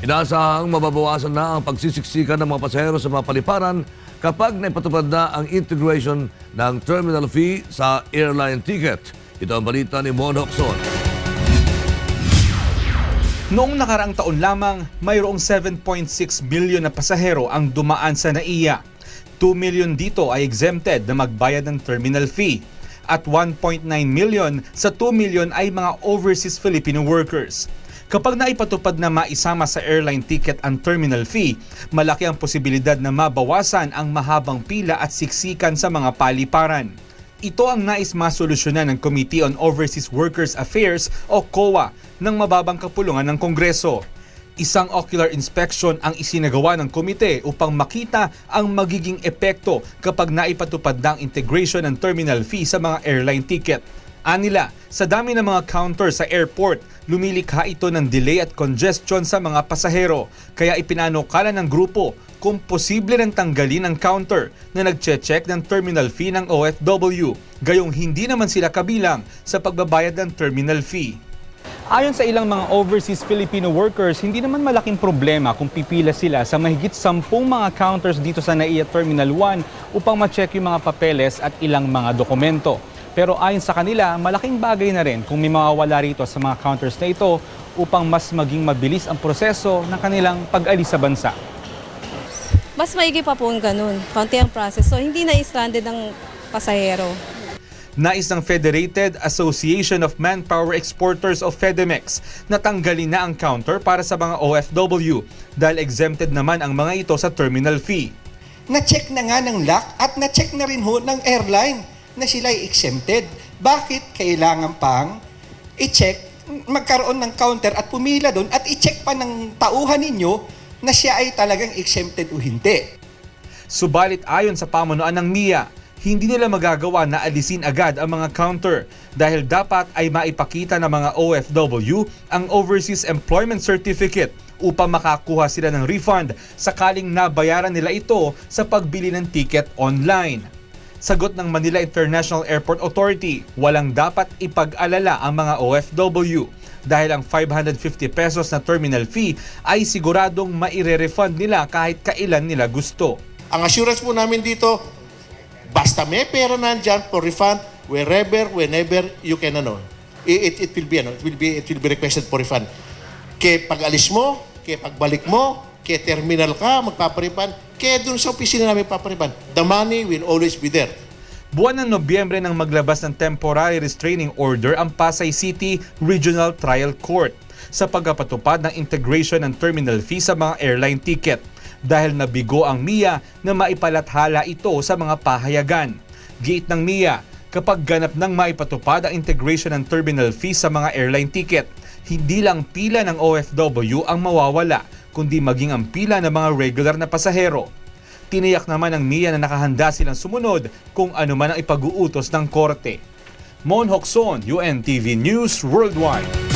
Inaasahang mababawasan na ang pagsisiksikan ng mga pasahero sa mga paliparan kapag naipatupad na ang integration ng terminal fee sa airline ticket. Ito ang balita ni Mon Hokson. Noong nakaraang taon lamang, mayroong 7.6 million na pasahero ang dumaan sa NAIA. 2 million dito ay exempted na magbayad ng terminal fee. At 1.9 million sa 2 million ay mga overseas Filipino workers. Kapag naipatupad na maisama sa airline ticket ang terminal fee, malaki ang posibilidad na mabawasan ang mahabang pila at siksikan sa mga paliparan. Ito ang nais masolusyonan ng Committee on Overseas Workers Affairs o COA ng mababang kapulungan ng Kongreso. Isang ocular inspection ang isinagawa ng komite upang makita ang magiging epekto kapag naipatupad na integration ng terminal fee sa mga airline ticket. Anila, sa dami ng mga counter sa airport, lumilikha ito ng delay at congestion sa mga pasahero. Kaya ipinanukala ng grupo kung posible nang tanggalin ang counter na nagche-check ng terminal fee ng OFW, gayong hindi naman sila kabilang sa pagbabayad ng terminal fee. Ayon sa ilang mga overseas Filipino workers, hindi naman malaking problema kung pipila sila sa mahigit sampung mga counters dito sa NAIA Terminal 1 upang ma-check yung mga papeles at ilang mga dokumento. Pero ayon sa kanila, malaking bagay na rin kung may mawawala rito sa mga counters na ito upang mas maging mabilis ang proseso ng kanilang pag-alis sa bansa. Mas maigi pa po ang ganun. Kaunti ang process. So, hindi na stranded ang pasahero. Nais ng Federated Association of Manpower Exporters of FEDEMEX na tanggalin na ang counter para sa mga OFW dahil exempted naman ang mga ito sa terminal fee. na-check na nga ng LAC at na-check na rin ho ng airline na sila ay exempted. Bakit kailangan pang i-check, magkaroon ng counter at pumila doon at i-check pa ng tauhan ninyo na siya ay talagang exempted o hindi? Subalit ayon sa pamunuan ng MIA, hindi nila magagawa na alisin agad ang mga counter dahil dapat ay maipakita ng mga OFW ang Overseas Employment Certificate upang makakuha sila ng refund sakaling nabayaran nila ito sa pagbili ng ticket online. Sagot ng Manila International Airport Authority, walang dapat ipag-alala ang mga OFW dahil ang 550 pesos na terminal fee ay siguradong maire-refund nila kahit kailan nila gusto. Ang assurance po namin dito, basta may pera nandyan for refund, wherever, whenever you can ano. It, it, will be ano, it will be it will be requested for refund. Kaya pag alis mo, kaya pagbalik mo, kaya terminal ka, magpaparefund, kaya dun sa opisina namin paparefund. The money will always be there. Buwan ng Nobyembre nang maglabas ng temporary restraining order ang Pasay City Regional Trial Court sa pagpapatupad ng integration ng terminal fee sa mga airline ticket dahil nabigo ang MIA na maipalathala ito sa mga pahayagan. Giit ng MIA, kapag ganap nang maipatupad ang integration ng terminal fee sa mga airline ticket, hindi lang pila ng OFW ang mawawala, kundi maging ang pila ng mga regular na pasahero. Tiniyak naman ng MIA na nakahanda silang sumunod kung ano man ang ipag-uutos ng korte. Mon Hokson, UNTV News Worldwide.